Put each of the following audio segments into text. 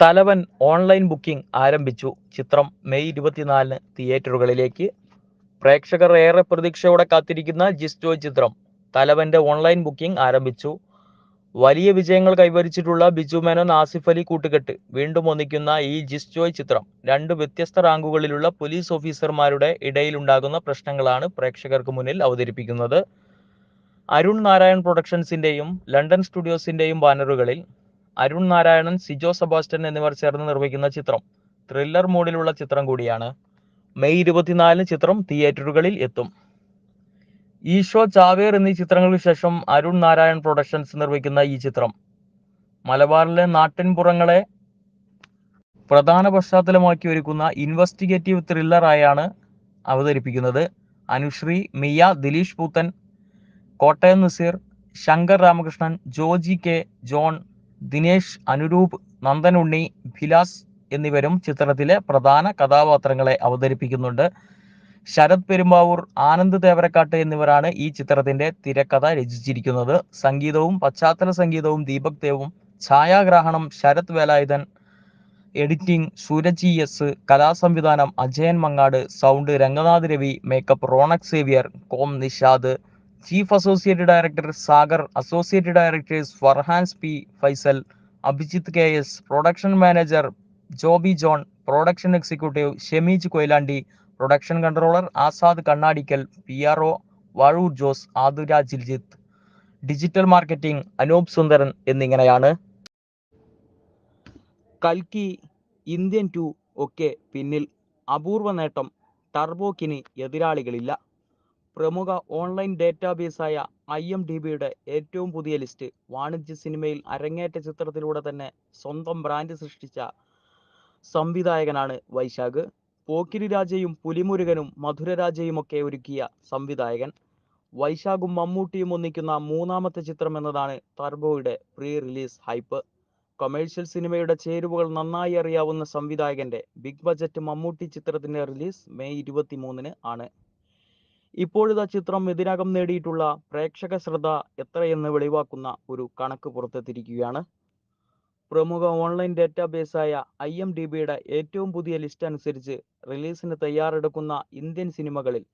തലവൻ online booking ആരംഭിച്ചു. ചിത്രം മെയ് ഇരുപത്തിനാലിന് തിയേറ്ററുകളിലേക്ക്. പ്രേക്ഷകർ ഏറെ പ്രതീക്ഷയോടെ കാത്തിരിക്കുന്ന ജിസ്റ്റോ ചിത്രം തലവന്റെ ഓൺലൈൻ ബുക്കിംഗ് ആരംഭിച്ചു. വലിയ വിജയങ്ങൾ കൈവരിച്ചിട്ടുള്ള ബിജു മേനോൻ ആസിഫ് അലി കൂട്ടുകെട്ട് വീണ്ടും ഒന്നിക്കുന്ന ഈ ജിസ്റ്റോയ് ചിത്രം രണ്ട് വ്യത്യസ്ത റാങ്കുകളിലുള്ള പോലീസ് ഓഫീസർമാരുടെ ഇടയിലുണ്ടാകുന്ന പ്രശ്നങ്ങളാണ് പ്രേക്ഷകർക്ക് മുന്നിൽ അവതരിപ്പിക്കുന്നത്. അരുൺ നാരായൺ പ്രൊഡക്ഷൻസിന്റെയും ലണ്ടൻ സ്റ്റുഡിയോസിന്റെയും ബാനറുകളിൽ അരുൺ നാരായണൻ സിജോ സെബാസ്റ്റ്യൻ എന്നിവർ ചേർന്ന് നിർമ്മിക്കുന്ന ചിത്രം. ത്രില്ലർ മോഡിലുള്ള ചിത്രം കൂടിയാണ്. മെയ് ഇരുപത്തിനാലിന് ചിത്രം തിയേറ്ററുകളിൽ എത്തും. ഈശോ ചാവേർ എന്നീ ചിത്രങ്ങൾക്ക് ശേഷം അരുൺ നാരായൺ പ്രൊഡക്ഷൻസ് നിർമ്മിക്കുന്ന ഈ ചിത്രം. മലബാറിലെ നാട്ടിൻപുറങ്ങളെ പ്രധാന പശ്ചാത്തലമാക്കി ഒരുക്കുന്ന ഇൻവെസ്റ്റിഗേറ്റീവ് ത്രില്ലറായാണ് അവതരിപ്പിക്കുന്നത്. അനുശ്രീ മിയ ദിലീഷ് പൂത്തൻ കോട്ടയം നസീർ ശങ്കർ രാമകൃഷ്ണൻ ജോജി കെ ജോൺ ദിനേശ് അനുരൂപ് നന്ദനുണ്ണി ഭിലാസ് എന്നിവരും ചിത്രത്തിലെ പ്രധാന കഥാപാത്രങ്ങളെ അവതരിപ്പിക്കുന്നുണ്ട്. ശരത് പെരുമ്പാവൂർ ആനന്ദ് തേവരക്കാട്ട് എന്നിവരാണ് ഈ ചിത്രത്തിന്റെ തിരക്കഥ രചിച്ചിരിക്കുന്നത്. സംഗീതവും പശ്ചാത്തല സംഗീതവും ദീപക് ദേവും ഛായാഗ്രാഹണം ശരത് വേലായുധൻ എഡിറ്റിംഗ് സൂരജ് എസ് കലാസംവിധാനം Ajayan Mangad sound Ranganath Ravi makeup Ronak Xavier com Nishad chief associate director Sagar associate directors Farhans P. Faisal Abhijith K. S production manager Joby John production executive Shemeej Koyilandy production controller Azad Kannadikkal P. R. O. Vazhoor Jose Athira Jiljith. Digital marketing Anoop Sundaran എന്നിങ്ങനെയാണ്. കൽക്കി Indian two ഒക്കെ പിന്നിൽ അപൂർവ നേട്ടം ടർബോക്കിന് എതിരാളികളില്ല. പ്രമുഖ online ഡേറ്റാബേസായ ഐ എം ഡി ബിയുടെ ഏറ്റവും പുതിയ ലിസ്റ്റ് വാണിജ്യ സിനിമയിൽ അരങ്ങേറ്റ ചിത്രത്തിലൂടെ തന്നെ സ്വന്തം ബ്രാൻഡ് സൃഷ്ടിച്ച സംവിധായകനാണ് വൈശാഖ്. പോക്കിരി രാജയും പുലിമുരുകനും മധുരരാജയുമൊക്കെ ഒരുക്കിയ സംവിധായകൻ. വൈശാഖും മമ്മൂട്ടിയും ഒന്നിക്കുന്ന മൂന്നാമത്തെ ചിത്രം എന്നതാണ് ടർബോയുടെ പ്രീ റിലീസ് ഹൈപ്പ്. കൊമേഴ്ഷ്യൽ സിനിമയുടെ ചേരുവകൾ നന്നായി അറിയാവുന്ന സംവിധായകന്റെ ബിഗ് ബജറ്റ് മമ്മൂട്ടി ചിത്രത്തിന്റെ റിലീസ് മെയ് ഇരുപത്തിമൂന്നിന് ആണ്. ഇപ്പോഴിതാ ചിത്രം ഇതിനകം നേടിയിട്ടുള്ള പ്രേക്ഷക ശ്രദ്ധ എത്രയെന്ന് വെളിവാക്കുന്ന ഒരു കണക്ക് പുറത്തെത്തിയിരിക്കുകയാണ്. പ്രമുഖ ഓൺലൈൻ ഡേറ്റാബേസായ ഐ എം ഡി ബിയുടെ ഏറ്റവും പുതിയ ലിസ്റ്റ് അനുസരിച്ച് റിലീസിന് തയ്യാറെടുക്കുന്ന ഇന്ത്യൻ സിനിമകളിൽ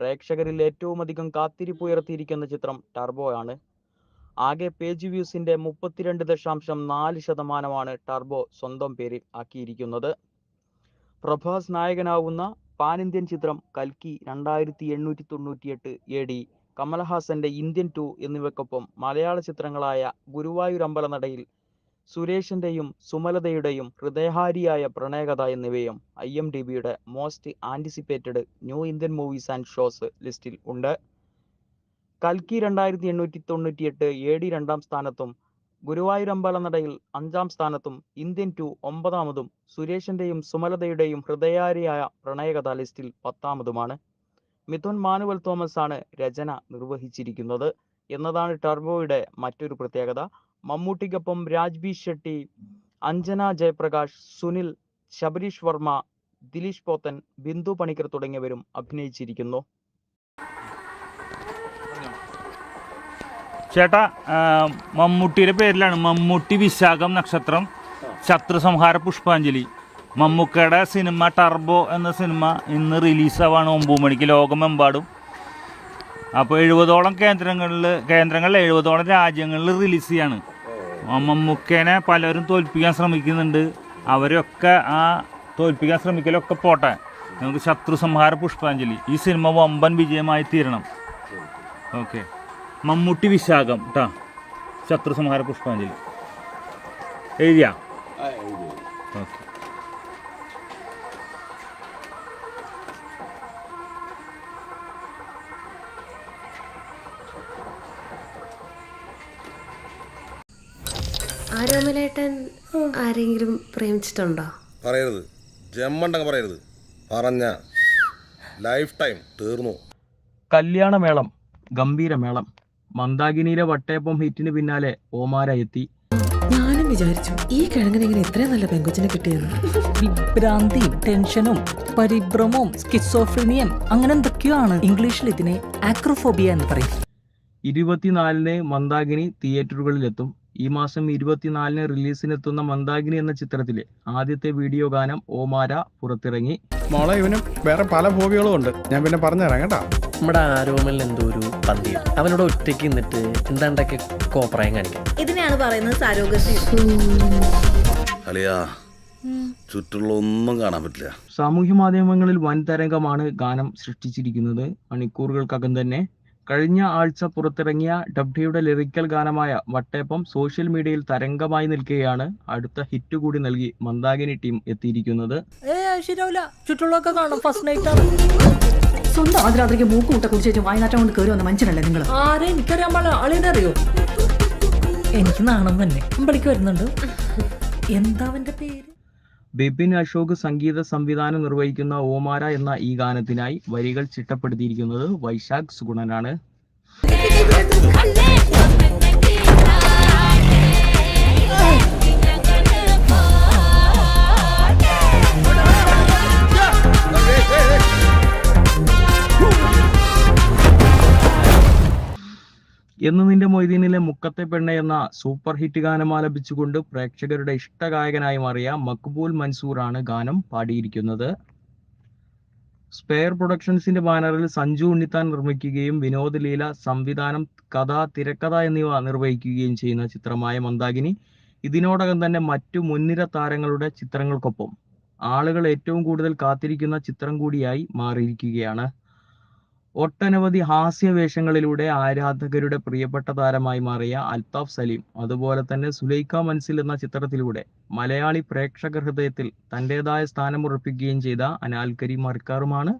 പ്രേക്ഷകരിൽ ഏറ്റവും അധികം കാത്തിരിപ്പുയർത്തിയിരിക്കുന്ന ചിത്രം ടർബോ ആണ് ആകെ പേജ് വ്യൂസിന്റെ മുപ്പത്തിരണ്ട് ദശാംശം നാല് ശതമാനമാണ് ടർബോ സ്വന്തം പേരിൽ ആക്കിയിരിക്കുന്നത്. പ്രഭാസ് നായകനാവുന്ന പാൻ ഇന്ത്യൻ ചിത്രം കൽക്കി രണ്ടായിരത്തി എണ്ണൂറ്റി തൊണ്ണൂറ്റിയെട്ട് എ ഡി കമൽഹാസന്റെ ഇന്ത്യൻ ടു എന്നിവയ്ക്കൊപ്പം മലയാള ചിത്രങ്ങളായ ഗുരുവായൂർ അമ്പലനടയിൽ സുരേഷിന്റെയും സുമലതയുടെയും ഹൃദയഹാരിയായ പ്രണയകഥ എന്നിവയും ഐ എം ഡി ബിയുടെ most anticipated new Indian movies and shows ലിസ്റ്റിൽ ഉണ്ട്. കൽക്കി രണ്ടായിരത്തി എണ്ണൂറ്റി തൊണ്ണൂറ്റിയെട്ട് എ ഡി രണ്ടാം സ്ഥാനത്തും ഗുരുവായൂർ അമ്പലനടയിൽ അഞ്ചാം സ്ഥാനത്തും ഇന്ത്യൻ ടു ഒമ്പതാമതും സുരേഷിന്റെയും സുമലതയുടെയും ഹൃദയാരിയായ പ്രണയകഥ ലിസ്റ്റിൽ പത്താമതുമാണ്. മിഥുൻ മാനുവൽ തോമസ് ആണ് രചന നിർവഹിച്ചിരിക്കുന്നത്. എന്നതാണ് ടർബോയുടെ മറ്റൊരു പ്രത്യേകത. മമ്മൂട്ടിക്കൊപ്പം രാജ്ബി ഷെട്ടി അഞ്ജന ജയപ്രകാശ് സുനിൽ ശബരീഷ് വർമ്മ ദിലീഷ് പോത്തൻ ബിന്ദു പണിക്കർ തുടങ്ങിയവരും അഭിനയിച്ചിരിക്കുന്നു. ചേട്ടാ മമ്മൂട്ടിയുടെ പേരിലാണ് മമ്മൂട്ടി വിശാഖം നക്ഷത്രം ശത്രു സംഹാര പുഷ്പാഞ്ജലി. മമ്മൂക്കയുടെ സിനിമ ടർബോ എന്ന സിനിമ ഇന്ന് റിലീസാവാണ് ഒമ്പത് മണിക്ക് ലോകമെമ്പാടും. അപ്പോൾ എഴുപതോളം കേന്ദ്രങ്ങളിൽ കേന്ദ്രങ്ങളിൽ എഴുപതോളം രാജ്യങ്ങളിൽ റിലീസ് ചെയ്യാണ്. മമ്മൂക്കേനെ പലരും തോൽപ്പിക്കാൻ ശ്രമിക്കുന്നുണ്ട്. അവരൊക്കെ ആ തോൽപ്പിക്കാൻ ശ്രമിക്കലൊക്കെ പോട്ടെ. നമുക്ക് ശത്രു സംഹാര പുഷ്പാഞ്ജലി. ഈ സിനിമ വമ്പൻ വിജയമായി തീരണം. ഓക്കെ. മമ്മൂട്ടി വിശാഖം കേട്ടാ ശത്രു സംഹാര പുഷ്പാഞ്ജലി. എഴുതിയ? ഓക്കെ. ആരോമലേട്ടൻ ആരെങ്കിലും പ്രേമിച്ചിട്ടുണ്ടോ? പറയരുത്. ജമ്മണ്ടങ്ങ് പറയരുത്. പറഞ്ഞ ലൈഫ് ടൈം തീർന്നു. കല്യാണമേളം ഗംഭീരമേളം. മന്ദാകിനിയിലെ വട്ടയപ്പം ഹിറ്റിന് പിന്നാലെ ഓമാര എത്തി. ഞാനും വിചാരിച്ചു ഈ കിഴങ്ങനെങ്ങനെ ഇത്രയും നല്ല പെങ്കൊച്ചിനെ കിട്ടിയെന്ന്. വിഭ്രാന്തി ടെൻഷനും പരിഭ്രമവും സ്കിസോഫ്രീനിയം അങ്ങനെ എന്തൊക്കെയാണ് ഇംഗ്ലീഷിൽ ഇതിനെ ആക്രോഫോബിയ എന്ന് പറയും? ഇരുപത്തിനാലിന് മന്ദാകിനി തിയേറ്ററുകളിലെത്തും. ഈ മാസം ഇരുപത്തിനാലിന് റിലീസിനെത്തുന്ന മന്ദാകിനി എന്ന ചിത്രത്തിലെ ആദ്യത്തെ വീഡിയോ ഗാനം ഓമാര പുറത്തിറങ്ങി. മോളെ ഇവനും വേറെ പല ഹോബികളും ഉണ്ട്. ഞാൻ പിന്നെ പറഞ്ഞുതരാം കേട്ടാ. നമ്മുടെ ആരോമൽ എന്തോ ഒരു പന്തി അവനോട് ഒറ്റയ്ക്ക് നിന്നിട്ട് എന്താണ്ടൊക്കെ കോപ്രായം കാണിക്കാം ഇതിനെയാണ് പറയുന്നത് സാരോഗസി. അളിയാ ചുറ്റുള്ള ഒന്നും കാണാൻ പറ്റില്ല. സാമൂഹ്യ മാധ്യമങ്ങളിൽ വൻ തരംഗമാണ് ഗാനം സൃഷ്ടിച്ചിരിക്കുന്നത്. മണിക്കൂറുകൾക്കകം തന്നെ കഴിഞ്ഞ ആഴ്ച പുറത്തിറങ്ങിയ ഡബ്ഡിയുടെ ലിറിക്കൽ ഗാനമായ വട്ടേപ്പം സോഷ്യൽ മീഡിയയിൽ തരംഗമായി നിൽക്കുകയാണ് അടുത്ത ഹിറ്റ് കൂടി നൽകി മന്ദാകിനി ടീം എത്തിയിരിക്കുന്നത്. ഏ ശരിയാവില്ല ചുറ്റുള്ളൊക്കെ കാണും ഫസ്റ്റ് നൈറ്റ് ആണ്. സ്വന്തം ആദ്രാത്രിക്ക് മൂക്ക് മുട്ട കുടിച്ചേച്ച് വായനാറ്റം കൊണ്ട് കയറി വന്ന മനുഷ്യനല്ലേ നിങ്ങൾ ആരെ? എനിക്കറിയാൻ പാടില്ല. ആളിനെ അറിയോ? എനിക്ക് നാണം തന്നെ. അമ്പളിക്ക് വരുന്നുണ്ട്. എന്താ അവന്റെ പേര്? ബിപിൻ അശോക് സംഗീത സംവിധാനം നിർവഹിക്കുന്ന ഓമാര എന്ന ഈ ഗാനത്തിനായി വരികൾ ചിട്ടപ്പെടുത്തിയിരിക്കുന്നത് വൈശാഖ് സുഗുണനാണ്. എന്ന് നിന്റെ മൊയ്തീനിലെ മുക്കത്തെ പെണ്ണ എന്ന സൂപ്പർ ഹിറ്റ് ഗാനം ആലപിച്ചുകൊണ്ട് പ്രേക്ഷകരുടെ ഇഷ്ടഗായകനായി മാറിയ മക്ബൂൽ മൻസൂർ ആണ് ഗാനം പാടിയിരിക്കുന്നത്. സ്പെയർ പ്രൊഡക്ഷൻസിന്റെ ബാനറിൽ സഞ്ജു ഉണ്ണിത്താൻ നിർമ്മിക്കുകയും വിനോദ് ലീല സംവിധാനം കഥ തിരക്കഥ എന്നിവ നിർവഹിക്കുകയും ചെയ്യുന്ന ചിത്രമായ മന്ദാകിനി. ഇതിനോടകം തന്നെ മറ്റു മുൻനിര താരങ്ങളുടെ ചിത്രങ്ങൾക്കൊപ്പം ആളുകൾ ഏറ്റവും കൂടുതൽ കാത്തിരിക്കുന്ന ചിത്രം കൂടിയായി മാറിയിരിക്കുകയാണ്. ഒട്ടനവധി ഹാസ്യവേഷങ്ങളിലൂടെ ആരാധകരുടെ പ്രിയപ്പെട്ട താരമായി മാറിയ അൽതാഫ് സലീം അതുപോലെ തന്നെ സുലൈഖ മൻസിൽ എന്ന ചിത്രത്തിലൂടെ മലയാളി പ്രേക്ഷക ഹൃദയത്തിൽ തന്റെതായ സ്ഥാനമുറപ്പിക്കുകയും ചെയ്ത അനാൽക്കരി മർക്കാറുമാണ്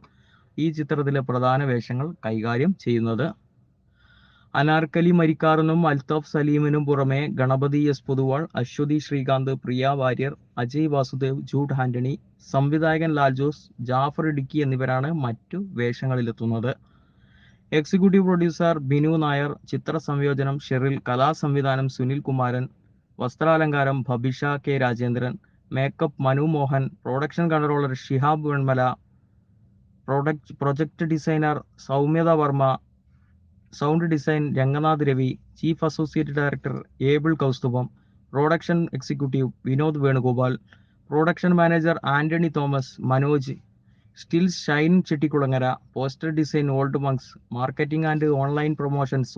ഈ ചിത്രത്തിലെ പ്രധാന വേഷങ്ങൾ കൈകാര്യം ചെയ്യുന്നത്. അനാർക്കലി മരിക്കാറിനും അൽത്താഫ് സലീമിനും പുറമെ ഗണപതി എസ് പൊതുവാൾ അശ്വതി ശ്രീകാന്ത് പ്രിയ വാര്യർ അജയ് വാസുദേവ് ജൂഡ് ആന്റണി സംവിധായകൻ ലാൽ ജോസ് ജാഫർ ഇടുക്കി എന്നിവരാണ് മറ്റു വേഷങ്ങളിലെത്തുന്നത്. എക്സിക്യൂട്ടീവ് പ്രൊഡ്യൂസർ ബിനു നായർ ചിത്ര സംയോജനം ഷെറിൽ കലാസംവിധാനം Sunil Kumaran വസ്ത്രാലങ്കാരം Bhabisha K Rajendran makeup Manu Mohan production controller Shihab Venmala product project designer Soumyatha Varma sound design Ranganath Ravi chief associate director Abel Kausthubham production executive Vinod Venugopal production manager Antony Thomas Manoj stills Shine Chettikulangara poster design old monks marketing and online promotions